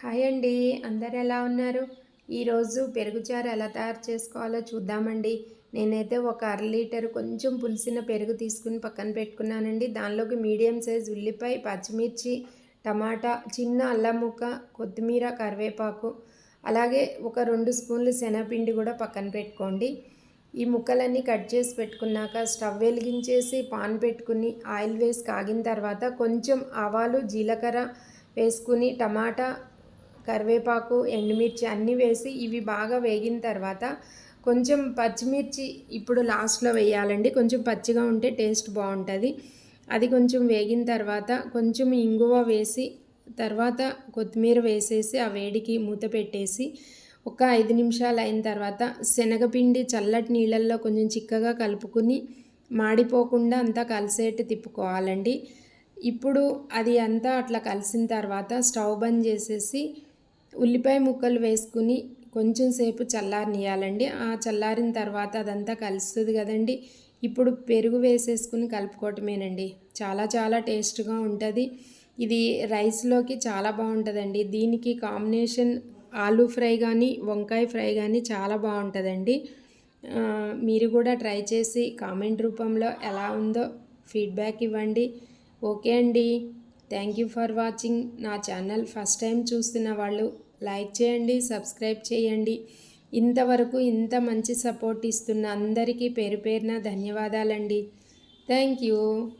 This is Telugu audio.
హాయ్ అండి. అందరు ఎలా ఉన్నారు? ఈరోజు పెరుగుచారు ఎలా తయారు చేసుకోవాలో చూద్దామండి. నేనైతే ఒక అర లీటర్ కొంచెం పులిసిన పెరుగు తీసుకుని పక్కన పెట్టుకున్నానండి. దానిలోకి మీడియం సైజ్ ఉల్లిపాయ పచ్చిమిర్చి టమాటా చిన్న అల్లం ముక్క కొత్తిమీర కరివేపాకు అలాగే ఒక రెండు స్పూన్లు శనగపిండి కూడా పక్కన పెట్టుకోండి. ఈ ముక్కలన్నీ కట్ చేసి పెట్టుకున్నాక స్టవ్ వెలిగించేసి పాన్ పెట్టుకుని ఆయిల్ వేసి కాగిన తర్వాత కొంచెం ఆవాలు జీలకర్ర వేసుకుని టమాటా కరివేపాకు ఎండుమిర్చి అన్నీ వేసి ఇవి బాగా వేగిన తర్వాత కొంచెం పచ్చిమిర్చి ఇప్పుడు లాస్ట్లో వేయాలండి. కొంచెం పచ్చిగా ఉంటే టేస్ట్ బాగుంటుంది. అది కొంచెం వేగిన తర్వాత కొంచెం ఇంగువ వేసి తర్వాత కొత్తిమీర వేసేసి ఆ వేడికి మూత పెట్టేసి ఒక ఐదు నిమిషాలు అయిన తర్వాత శనగపిండి చల్లటి నీళ్ళల్లో కొంచెం చిక్కగా కలుపుకుని మాడిపోకుండా అంతా కలిసేట్టు తిప్పుకోవాలండి. ఇప్పుడు అది అంతా అట్లా కలిసిన తర్వాత స్టవ్ బంద్ చేసేసి ఉల్లిపాయ ముక్కలు వేసుకుని కొంచెం సేపు చల్లారనియాలండి ఆ చల్లారిన తర్వాత అదంతా కలుస్తుంది కదండి. ఇప్పుడు పెరుగు వేసేసుకుని కలుపుకోవటమేనండి. చాలా చాలా టేస్ట్గా ఉంటుంది. ఇది రైస్లోకి చాలా బాగుంటుందండి. దీనికి కాంబినేషన్ ఆలూ ఫ్రై కానీ వంకాయ ఫ్రై కానీ చాలా బాగుంటుందండి. మీరు కూడా ట్రై చేసి కామెంట్ రూపంలో ఎలా ఉందో ఫీడ్బ్యాక్ ఇవ్వండి. ఓకే అండి. Thank you for watching. నా ఛానల్ ఫస్ట్ టైం చూస్తున్న వాళ్ళు లైక్ చేయండి సబ్స్క్రైబ్ చేయండి. ఇంతవరకు ఇంత మంచి సపోర్ట్ ఇస్తున్న అందరికీ పేరు పేరున ధన్యవాదాలండి. Thank you.